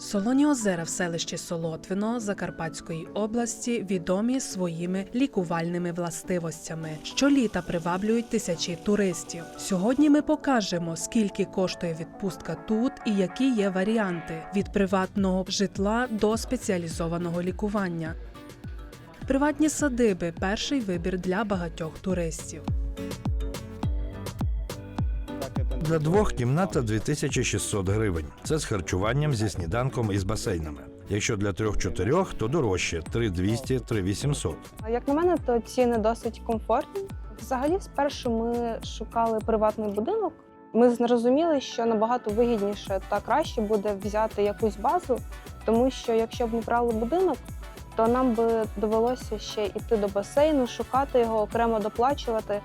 Солоні озера в селищі Солотвино Закарпатської області відомі своїми лікувальними властивостями. Щоліта приваблюють тисячі туристів. Сьогодні ми покажемо, скільки коштує відпустка тут і які є варіанти від приватного житла до спеціалізованого лікування. Приватні садиби перший вибір для багатьох туристів. Для двох кімната 2600 гривень. Це з харчуванням, зі сніданком і з басейнами. Якщо для трьох-чотирьох, то дорожче 3200 3800 Як на мене, то ціни досить комфортні. Взагалі, спершу ми шукали приватний будинок. Ми зрозуміли, що набагато вигідніше та краще буде взяти якусь базу, тому що якщо б ми брали будинок, то нам би довелося ще йти до басейну, шукати його, окремо доплачувати.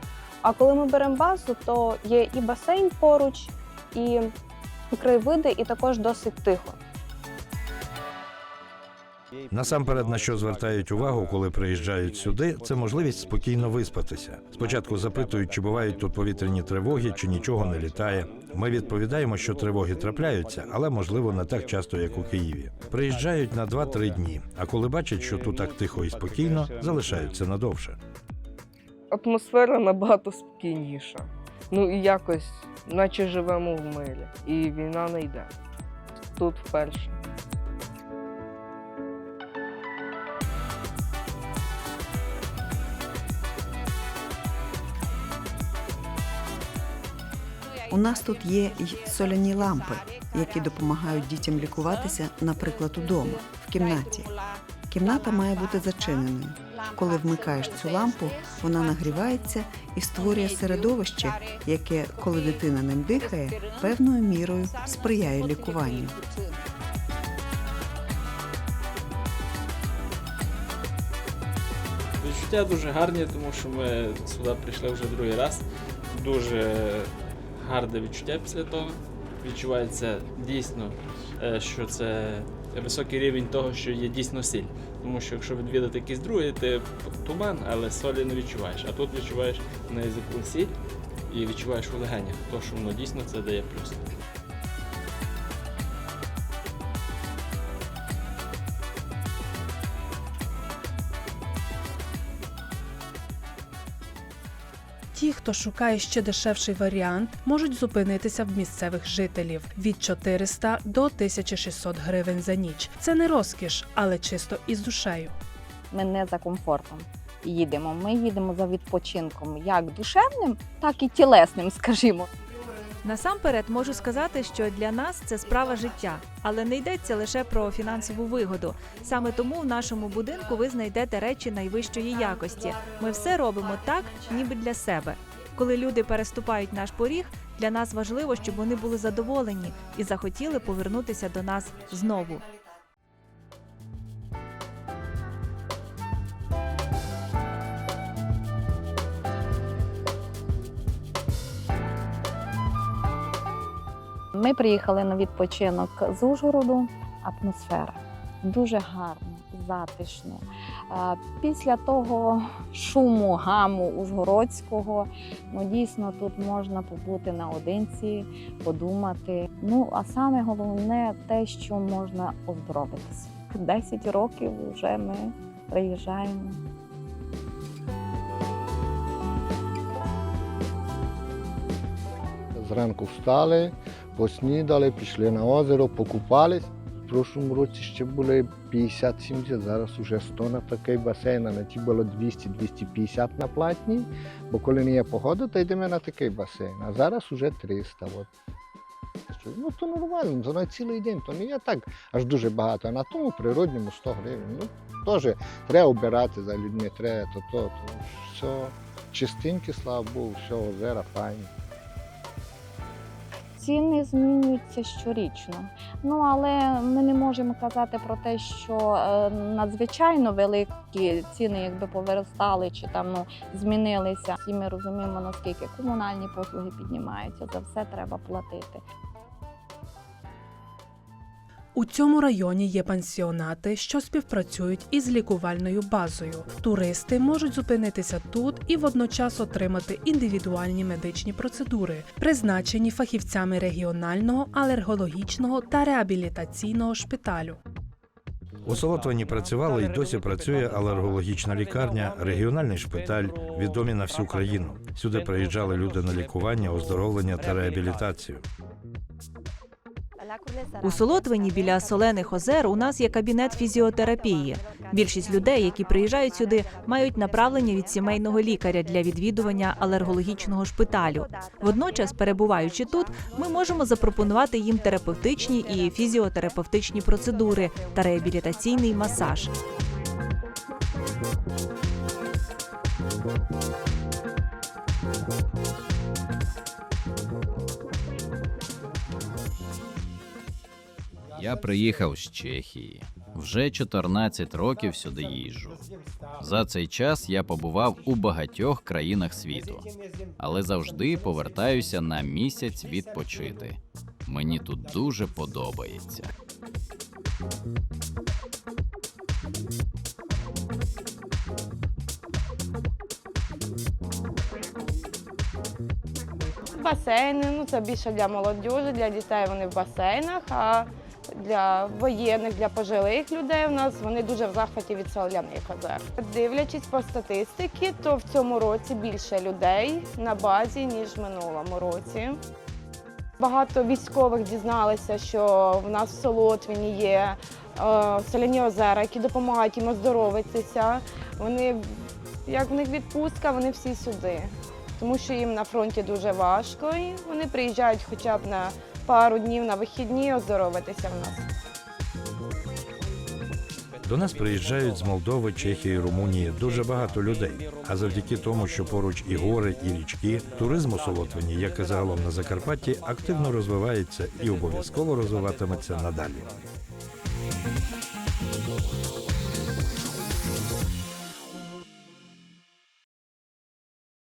А коли ми беремо базу, то є і басейн поруч, і краєвиди, і також досить тихо. Насамперед, на що звертають увагу, коли приїжджають сюди, це можливість спокійно виспатися. Спочатку запитують, чи бувають тут повітряні тривоги, чи нічого не літає. Ми відповідаємо, що тривоги трапляються, але можливо не так часто, як у Києві. Приїжджають на 2-3 дні. А коли бачать, що тут так тихо і спокійно, залишаються надовше. Атмосфера набагато спокійніша. Ну і якось, наче живемо в мирі, і війна не йде. Тут вперше. У нас тут є й соляні лампи, які допомагають дітям лікуватися, наприклад, удома, в кімнаті. Кімната має бути зачиненою. Коли вмикаєш цю лампу, вона нагрівається і створює середовище, яке, коли дитина ним дихає, певною мірою сприяє лікуванню. Відчуття дуже гарні, тому що ми сюди прийшли вже другий раз. Дуже гарне відчуття після того. Відчувається дійсно, е, що це високий рівень того, що є дійсно сіль. Тому що якщо відвідати якийсь другий, ти туман, але солі не відчуваєш. А тут відчуваєш на язику сіль і відчуваєш у легенях, то що воно дійсно це дає плюс. Ті, хто шукає ще дешевший варіант, можуть зупинитися в місцевих жителів від 400 до 1600 гривень за ніч. Це не розкіш, але чисто із душею. Ми не за комфортом їдемо. Ми їдемо за відпочинком як душевним, так і тілесним, скажімо. Насамперед можу сказати, що для нас це справа життя, але не йдеться лише про фінансову вигоду. Саме тому в нашому будинку ви знайдете речі найвищої якості. Ми все робимо так, ніби для себе. Коли люди переступають наш поріг, для нас важливо, щоб вони були задоволені і захотіли повернутися до нас знову. Ми приїхали на відпочинок з Ужгороду. Атмосфера дуже гарна, затишно. Е, Після того шуму, гаму Ужгородського, ну дійсно тут можна побути наодинці, подумати. Ну а саме головне те, що можна оздоровитися. 10 років вже ми приїжджаємо. Зранку встали, поснідали, пішли на озеро, покупались. В прошлому році ще були 50-70, зараз уже 100 на такий басейн, а на ті було 200-250 на платній, бо коли не є погода, то йдемо на такий басейн. А зараз уже 300. От. Ну то нормально, то на цілий день, то не є так аж дуже багато, а на тому природньому 100 гривень. Ну, теж треба обирати за людьми, треба то, то. Все чистеньке, слава Богу, все озера файні. Ціни змінюються щорічно. Ну але ми не можемо казати про те, що е, надзвичайно великі ціни, якби повиростали чи там ну змінилися. І ми розуміємо, наскільки комунальні послуги піднімаються. За все треба платити. У цьому районі є пансіонати, що співпрацюють із лікувальною базою. Туристи можуть зупинитися тут і водночас отримати індивідуальні медичні процедури, призначені фахівцями регіонального алергологічного та реабілітаційного шпиталю. У Солотвині працювала і досі працює алергологічна лікарня, регіональний шпиталь, відомі на всю країну. Сюди приїжджали люди на лікування, оздоровлення та реабілітацію. У Солотвині біля солених озер у нас є кабінет фізіотерапії. Більшість людей, які приїжджають сюди, мають направлення від сімейного лікаря для відвідування алергологічного шпиталю. Водночас, перебуваючи тут, ми можемо запропонувати їм терапевтичні і фізіотерапевтичні процедури та реабілітаційний масаж. Я приїхав з Чехії. Вже 14 років сюди їжджу. За цей час я побував у багатьох країнах світу, але завжди повертаюся на місяць відпочити. Мені тут дуже подобається. Басейни, ну це більше для молодіжі, для дітей вони в басейнах, а для воєнних, для пожилих людей у нас вони дуже в захваті від соляних озер. Дивлячись по статистиці, то в цьому році більше людей на базі, ніж в минулому році. Багато військових дізналися, що в нас в Солотвіні є е, соляні озера, які допомагають їм оздоровитися. Вони, як в них відпустка, вони всі сюди. Тому що їм на фронті дуже важко, і вони приїжджають хоча б на пару днів на вихідні оздоровитися в нас. До нас приїжджають з Молдови, Чехії, Румунії дуже багато людей. А завдяки тому, що поруч і гори, і річки, туризм у Солотвині, як і загалом на Закарпатті, активно розвивається і обов'язково розвиватиметься надалі.